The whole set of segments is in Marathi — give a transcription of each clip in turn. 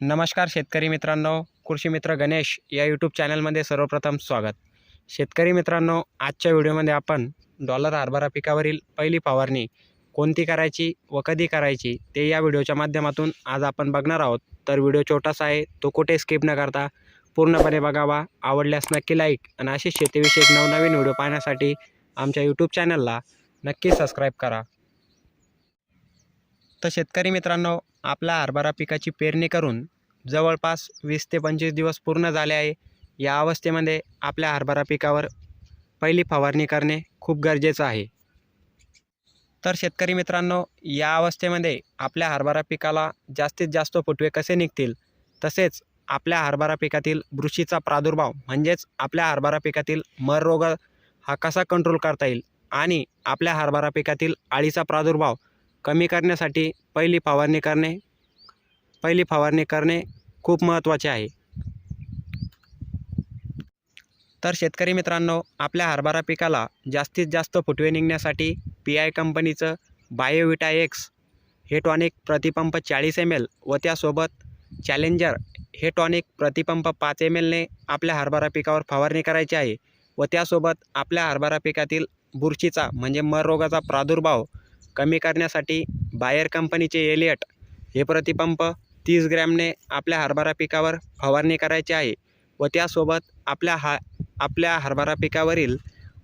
नमस्कार शेतकरी मित्रांनो कृषी मित्र गणेश या यूट्यूब चॅनलमध्ये सर्वप्रथम स्वागत. शेतकरी मित्रांनो आजच्या व्हिडिओमध्ये आपण डॉलर हरभरा पिकावरील पहिली फवारणी कोणती करायची व कधी करायची ते या व्हिडिओच्या माध्यमातून आज आपण बघणार आहोत. तर व्हिडिओ छोटासा आहे तो कुठे स्किप न करता पूर्णपणे बघावा आवडल्यास नक्की लाईक आणि असे शेतीविषयक नवनवीन व्हिडिओ पाहण्यासाठी आमच्या यूट्यूब चॅनलला नक्की सबस्क्राईब करा. तर शेतकरी मित्रांनो आपल्या हरभरा पिकाची पेरणी करून जवळपास वीस ते पंचवीस दिवस पूर्ण झाले आहे. या अवस्थेमध्ये आपल्या हरभरा पिकावर पहिली फवारणी करणे खूप गरजेचं आहे. तर शेतकरी मित्रांनो या अवस्थेमध्ये आपल्या हरभरा पिकाला जास्तीत जास्त फुटवे कसे निघतील? तसेच आपल्या हरभरा पिकातील बुरशीचा प्रादुर्भाव म्हणजेच आपल्या हरभरा पिकातील मर रोग हा कसा कंट्रोल करता येईल? आणि आपल्या हरभरा पिकातील अळीचा प्रादुर्भाव कमी करण्यासाठी पहिली फवारणी करणे पहिली फवारणी करणे खूप महत्त्वाचे आहे. तर शेतकरी मित्रांनो आपल्या हरभरा पिकाला जास्तीत जास्त फुटवे निघण्यासाठी पी आय कंपनीचं बायोविटा एक्स हे टॉनिक प्रतिपंप चाळीस एम एल व त्यासोबत चॅलेंजर हे टॉनिक प्रतिपंप पाच एम एलने आपल्या हरभरा पिकावर फवारणी करायची आहे व त्यासोबत आपल्या हरभरा पिकातील बुरशीचा म्हणजे मर रोगाचा प्रादुर्भाव कमी करण्यासाठी बायर कंपनीचे एलियट हे प्रतिपंप तीस ग्रॅमने आपल्या हरभरा पिकावर फवारणी करायची आहे व त्यासोबत आपल्या हा आपल्या हरभरा पिकावरील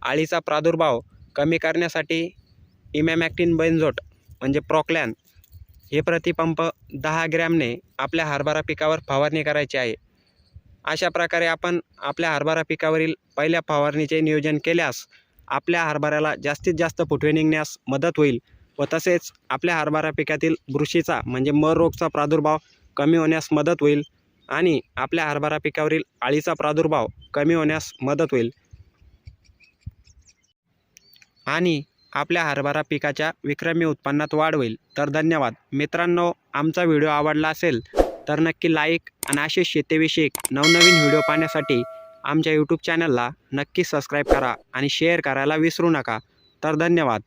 आळीचा प्रादुर्भाव कमी करण्यासाठी इमॅमॅक्टिन बेंझोट म्हणजे प्रॉक्लॅन हे प्रतिपंप दहा ग्रॅमने आपल्या हरभरा पिकावर फवारणी करायची आहे. अशा प्रकारे आपण आपल्या हरभरा पिकावरील पहिल्या फवारणीचे नियोजन केल्यास आपल्या हरभऱ्याला जास्तीत जास्त फुटवे निघण्यास मदत होईल व तसेच आपल्या हरभरा पिकातील बुरशीचा म्हणजे मर रोगचा प्रादुर्भाव कमी होण्यास मदत होईल आणि आपल्या हरभरा पिकावरील आळीचा प्रादुर्भाव कमी होण्यास मदत होईल. आणि आपल्या हरभरा पिकाच्या विक्रमी उत्पन्नात वाढ होईल. तर धन्यवाद. मित्रांनो आमचा व्हिडिओ आवडला असेल तर नक्की लाईक आणि असे शेतीविषयक नवनवीन व्हिडिओ पाहण्यासाठी आमच्या यूट्यूब चॅनलला नक्की सबस्क्राईब करा आणि शेअर करायला विसरू नका. तर धन्यवाद.